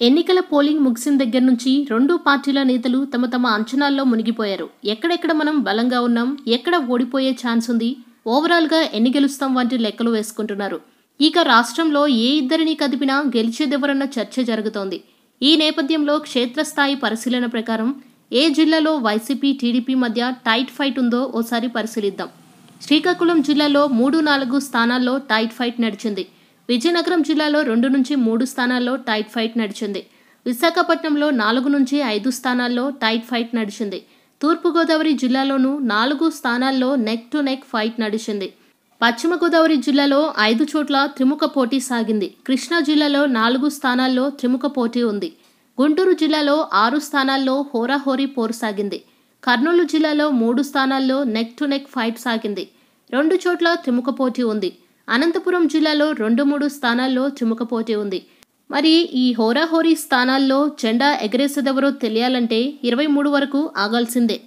ఎన్నికల పోలింగ్ ముగిసిన దగ్గర నుంచి రెండు పార్టీల నేతలు తమ తమ అంచనాల్లో మునిగిపోయారు. ఎక్కడెక్కడ మనం బలంగా ఉన్నాం ఎక్కడ ఓడిపోయే ఛాన్స్ ఉంది ఓవరాల్గా ఎన్ని గెలుస్తాం వంటి లెక్కలు వేసుకుంటున్నారు. ఇక రాష్ట్రంలో ఏ ఇద్దరిని కదిపినా గెలిచేదెవరన్న చర్చ జరుగుతోంది. ఈ నేపథ్యంలో క్షేత్రస్థాయి పరిశీలన ప్రకారం ఏ జిల్లాలో వైసీపీ టీడీపీ మధ్య టైట్ ఫైట్ ఉందో ఓసారి పరిశీలిద్దాం. శ్రీకాకుళం జిల్లాలో మూడు నాలుగు స్థానాల్లో టైట్ ఫైట్ నడిచింది. విజయనగరం జిల్లాలో రెండు నుంచి మూడు స్థానాల్లో టైట్ ఫైట్ నడిచింది. విశాఖపట్నంలో నాలుగు నుంచి ఐదు స్థానాల్లో టైట్ ఫైట్ నడిచింది. తూర్పుగోదావరి జిల్లాలోనూ నాలుగు స్థానాల్లో నెక్ టు నెక్ ఫైట్ నడిచింది. పశ్చిమ గోదావరి జిల్లాలో ఐదు చోట్ల త్రిముఖ పోటీ సాగింది. కృష్ణా జిల్లాలో నాలుగు స్థానాల్లో త్రిముఖ పోటీ ఉంది. గుంటూరు జిల్లాలో ఆరు స్థానాల్లో హోరాహోరీ పోరు సాగింది. కర్నూలు జిల్లాలో మూడు స్థానాల్లో నెక్ టు నెక్ ఫైట్ సాగింది. రెండు చోట్ల త్రిముఖ పోటీ ఉంది. అనంతపురం జిల్లాలో రెండు మూడు స్థానాల్లో చుముకపోటీ ఉంది. మరి ఈ హోరాహోరీ స్థానాల్లో జెండా ఎగరేసేదెవరో తెలియాలంటే ఇరవై మూడు వరకు ఆగాల్సిందే.